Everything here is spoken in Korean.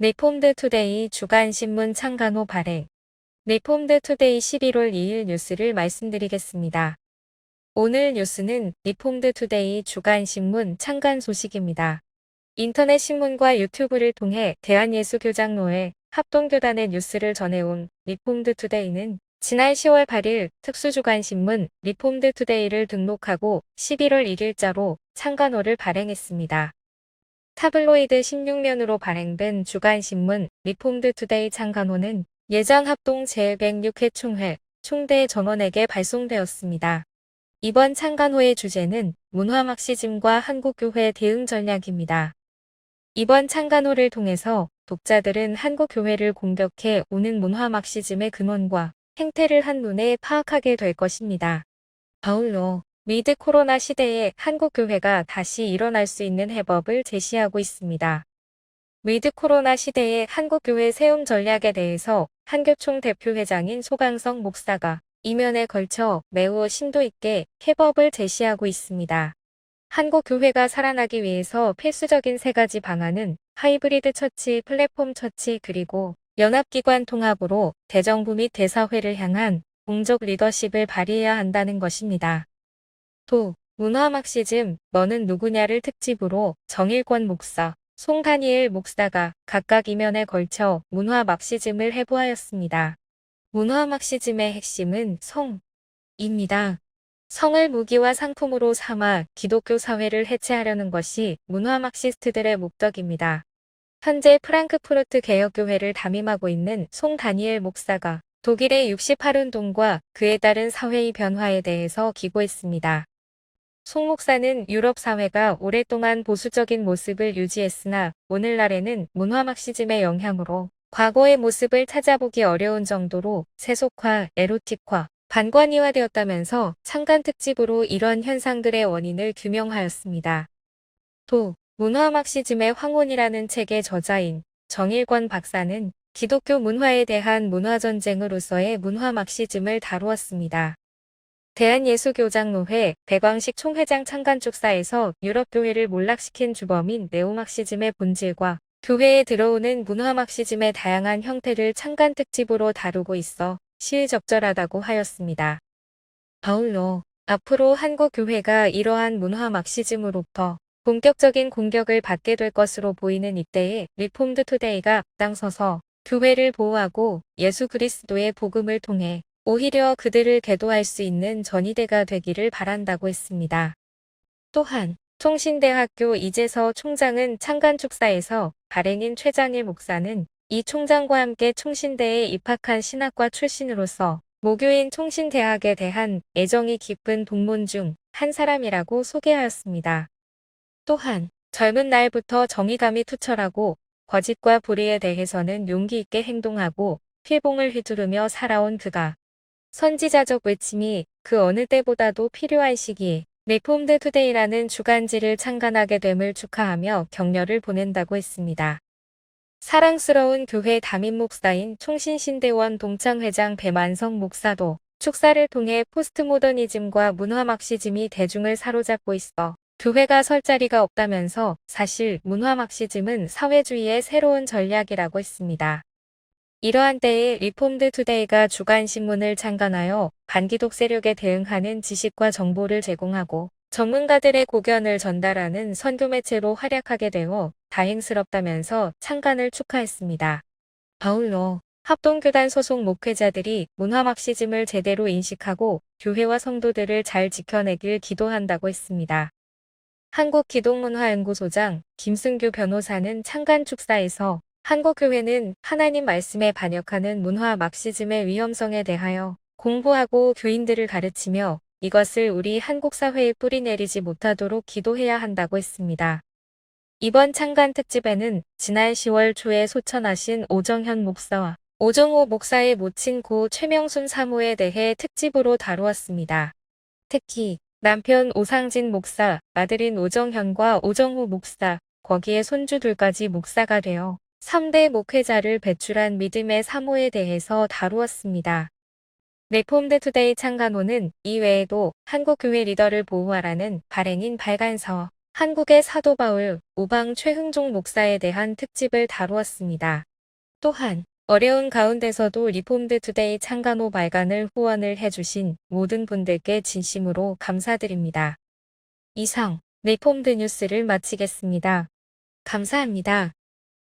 리폼드 투데이 주간신문 창간호 발행 리폼드 투데이 11월 2일 뉴스를 말씀드리겠습니다. 오늘 뉴스는 리폼드 투데이 주간신문 창간 소식입니다. 인터넷 신문과 유튜브를 통해 대한예수교장로회 합동교단의 뉴스를 전해온 리폼드 투데이는 지난 10월 8일 특수주간신문 리폼드 투데이를 등록하고 11월 1일자로 창간호를 발행했습니다. 타블로이드 16면으로 발행된 주간신문 리폼드 투데이 창간호는 예정 합동 제106회 총회 총대 전원에게 발송되었습니다. 이번 창간호의 주제는 문화막시즘과 한국교회 대응 전략입니다. 이번 창간호를 통해서 독자들은 한국교회를 공격해 오는 문화막시즘의 근원과 행태를 한눈에 파악하게 될 것입니다. 아울러 위드 코로나 시대에 한국교회가 다시 일어날 수 있는 해법을 제시하고 있습니다. 위드 코로나 시대의 한국교회 세움 전략에 대해서 한교총 대표회장인 소강성 목사가 이면에 걸쳐 매우 심도 있게 해법을 제시하고 있습니다. 한국교회가 살아나기 위해서 필수적인 세 가지 방안은 하이브리드 처치, 플랫폼 처치, 그리고 연합기관 통합으로 대정부 및 대사회를 향한 공적 리더십을 발휘해야 한다는 것입니다. 또 문화막시즘 너는 누구냐를 특집으로 정일권 목사, 송다니엘 목사가 각각 이면에 걸쳐 문화막시즘을 해부하였습니다. 문화막시즘의 핵심은 성입니다. 성을 무기와 상품으로 삼아 기독교 사회를 해체하려는 것이 문화막시스트들의 목적입니다. 현재 프랑크푸르트 개혁교회를 담임하고 있는 송 다니엘 목사가 독일의 68운동과 그에 따른 사회의 변화에 대해서 기고했습니다. 송 목사는 유럽 사회가 오랫동안 보수적인 모습을 유지했으나 오늘날에는 문화 막시즘의 영향으로 과거의 모습을 찾아보기 어려운 정도로 세속화, 에로틱화, 반관이화되었다면서 창간 특집으로 이런 현상들의 원인을 규명하였습니다. 또 문화 막시즘의 황혼이라는 책의 저자인 정일권 박사는 기독교 문화에 대한 문화전쟁으로서의 문화 막시즘을 다루었습니다. 대한예수교장로회 백왕식 총회장 창간축사에서 유럽교회를 몰락시킨 주범인 네오막시즘의 본질과 교회에 들어오는 문화막시즘의 다양한 형태를 창간 특집으로 다루고 있어 시의적절하다고 하였습니다. 아울러 앞으로 한국 교회가 이러한 문화막시즘으로부터 본격적인 공격을 받게 될 것으로 보이는 이때에 리폼드 투데이가 앞장서서 교회를 보호하고 예수 그리스도의 복음을 통해 오히려 그들을 계도할 수 있는 전이대가 되기를 바란다고 했습니다. 또한 통신대학교 이재서 총장은 창간축사에서 발행인 최장일 목사는 이 총장과 함께 총신대에 입학한 신학과 출신으로서 모교인 총신대학에 대한 애정이 깊은 동문 중 한 사람이라고 소개하였습니다. 또한 젊은 날부터 정의감이 투철하고 거짓과 불의에 대해서는 용기 있게 행동하고 필봉을 휘두르며 살아온 그가 선지자적 외침이 그 어느 때보다도 필요한 시기에 리폼드 투데이라는 주간지를 창간하게 됨을 축하하며 격려를 보낸다고 했습니다. 사랑스러운 교회 담임 목사인 총신신대원 동창회장 배만성 목사도 축사를 통해 포스트모더니즘과 문화막시즘이 대중을 사로잡고 있어 교회가 설 자리가 없다면서 사실 문화막시즘은 사회주의의 새로운 전략이라고 했습니다. 이러한 때에 리폼드 투데이가 주간신문을 창간하여 반기독 세력에 대응하는 지식과 정보를 제공하고 전문가들의 고견을 전달하는 선교 매체로 활약하게 되어 다행스럽다면서 창간을 축하했습니다. 아울러 합동교단 소속 목회자들이 문화막시즘을 제대로 인식하고 교회와 성도들을 잘 지켜내길 기도한다고 했습니다. 한국기독문화연구소장 김승규 변호사는 창간 축사에서 한국교회는 하나님 말씀에 반역하는 문화 막시즘의 위험성에 대하여 공부하고 교인들을 가르치며 이것을 우리 한국 사회에 뿌리내리지 못하도록 기도해야 한다고 했습니다. 이번 창간 특집에는 지난 10월 초에 소천하신 오정현 목사와 오정호 목사의 모친 고 최명순 사모에 대해 특집으로 다루었습니다. 특히 남편 오상진 목사, 아들인 오정현과 오정호 목사, 거기에 손주들까지 목사가 되어 3대 목회자를 배출한 믿음의 사모에 대해서 다루었습니다. 레폼드 투데이 창간호는 이외에도 한국교회 리더를 보호하라는 발행인 발간서, 한국의 사도 바울, 우방 최흥종 목사에 대한 특집을 다루었습니다. 또한 어려운 가운데서도 리폼드 투데이 창간호 발간을 후원을 해주신 모든 분들께 진심으로 감사드립니다. 이상 리폼드 뉴스를 마치겠습니다. 감사합니다.